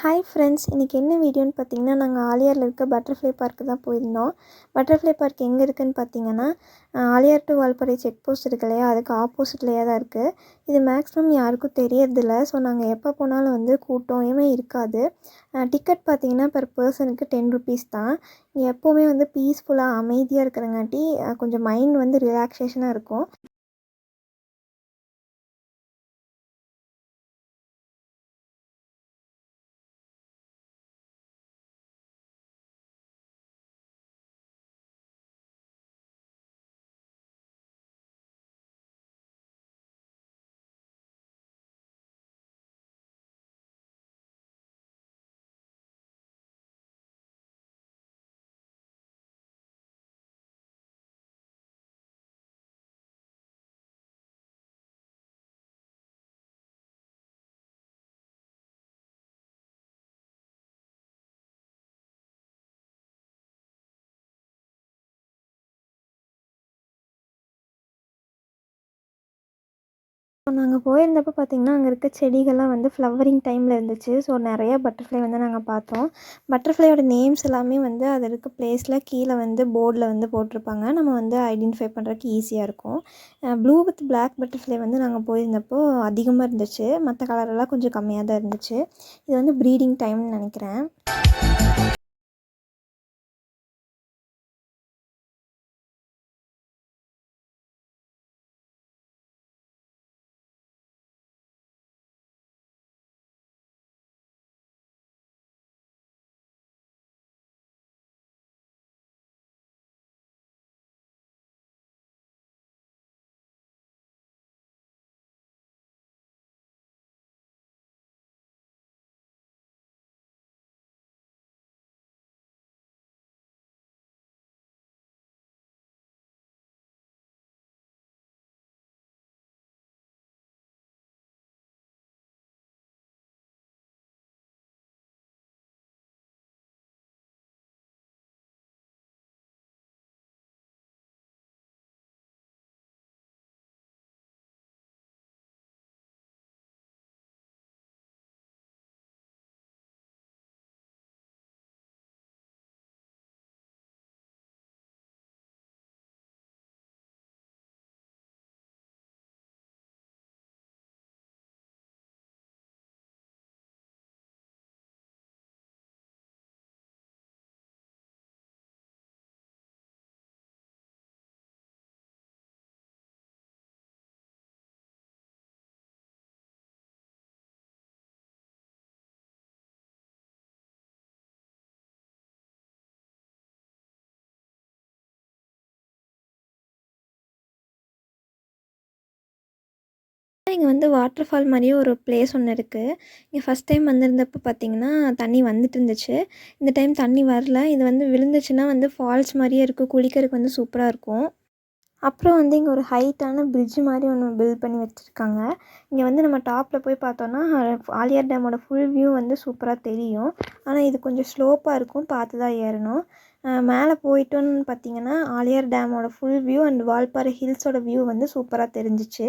Hi friends இன்றைக்கி என்ன வீடியோன்னு பார்த்தீங்கன்னா நாங்கள் ஆலியாரில் இருக்க பட்டர்ஃப்ளை பார்க்கு தான் போயிருந்தோம். பட்டர்ஃப்ளை பார்க் எங்கே இருக்குதுன்னு பார்த்தீங்கன்னா Aliyar to Valparai check post இருக்கு இல்லையா? அதுக்கு ஆப்போசிட்லேயே தான் இருக்குது இது மேக்ஸிமம் யாருக்கும் தெரியறதில்ல. ஸோ நாங்கள் எப்போ போனாலும் வந்து கூட்டமே இருக்காது. டிக்கெட் பார்த்தீங்கன்னா பர் பர்சனுக்கு டென் ருபீஸ் தான். இங்கே எப்போவுமே வந்து பீஸ்ஃபுல்லாக அமைதியாக இருக்கிறங்காட்டி கொஞ்சம் மைண்ட் வந்து ரிலாக்ஸேஷனாக இருக்கும். இப்போ நாங்கள் போயிருந்தப்போ பார்த்திங்கன்னா அங்கே இருக்க செடிகள்லாம் வந்து ஃப்ளவரிங் டைமில் இருந்துச்சு. ஸோ நிறைய பட்டர்ஃப்ளை வந்து நாங்கள் பார்த்தோம். பட்டர்ஃப்ளையோட நேம்ஸ் எல்லாமே வந்து அது இருக்க ப்ளேஸில் கீழே வந்து போர்டில் வந்து போட்டிருப்பாங்க. நம்ம வந்து ஐடென்டிஃபை பண்ணுறதுக்கு ஈஸியாக இருக்கும். ப்ளூ வித் பிளாக் பட்டர்ஃப்ளை வந்து நாங்கள் போயிருந்தப்போ அதிகமாக இருந்துச்சு. மற்ற கலரெல்லாம் கொஞ்சம் கம்மியாக தான் இருந்துச்சு. இது வந்து ப்ரீடிங் டைம்னு நினைக்கிறேன். இங்கே வந்து வாட்டர் ஃபால் மாதிரியே ஒரு பிளேஸ் ஒன்று இருக்குது இங்கே ஃபஸ்ட் டைம் வந்திருந்தப்போ பார்த்தீங்கன்னா தண்ணி வந்துட்டு இருந்துச்சு. இந்த டைம் தண்ணி வரல. இது வந்து விழுந்துச்சுன்னா வந்து ஃபால்ஸ் மாதிரியே இருக்கும் குளிக்கிறதுக்கு வந்து சூப்பராக இருக்கும். அப்புறம் வந்து இங்கே ஒரு ஹைட்டான பிரிட்ஜ் மாதிரி ஒன்று பில்ட் பண்ணி வச்சுருக்காங்க. இங்கே வந்து நம்ம டாப்பில் போய் பார்த்தோன்னா ஆலியார் டேமோட ஃபுல் வியூ வந்து சூப்பராக தெரியும். ஆனால் இது கொஞ்சம் ஸ்லோப்பாக இருக்கும். பார்த்து தான் ஏறணும். மேலே போயிட்டோன்னு பார்த்தீங்கன்னா ஆலியார் டேமோட ஃபுல் வியூ அண்ட் வால்பாறை ஹில்ஸோட வியூ வந்து சூப்பராக தெரிஞ்சிச்சு.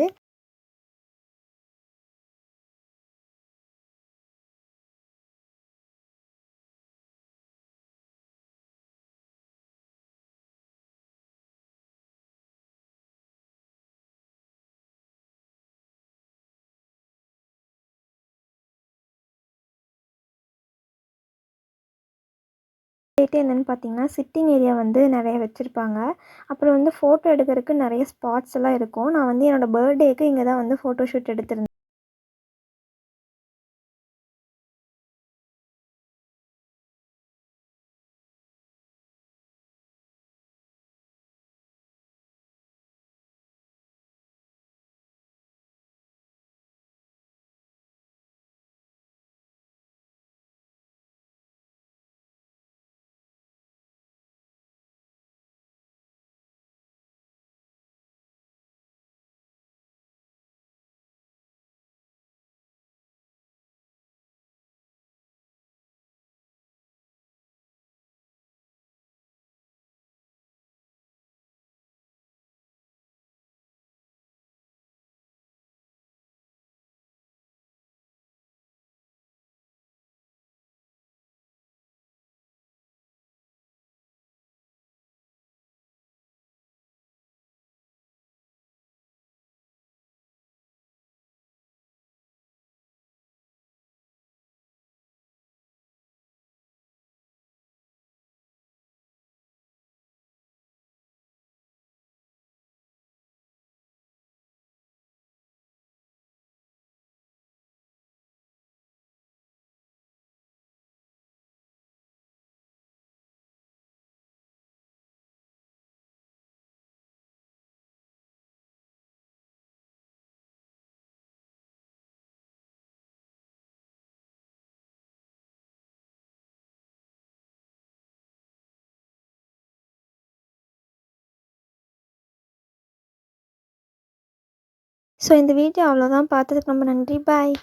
போயிட்டு என்னென்னு பார்த்தீங்கன்னா சிட்டிங் ஏரியா வந்து நிறைய வச்சுருப்பாங்க. அப்புறம் வந்து ஃபோட்டோ எடுக்கிறதுக்கு நிறைய ஸ்பாட்ஸ் எல்லாம் இருக்கும். நான் வந்து என்னோடய பர்த்டேக்கு இங்கே தான் வந்து ஃபோட்டோ ஷூட் எடுத்திருந்தேன். ஸோ இந்த வீடியோ அவ்வளோதான் பார்த்ததுக்கு ரொம்ப நன்றி. பாய்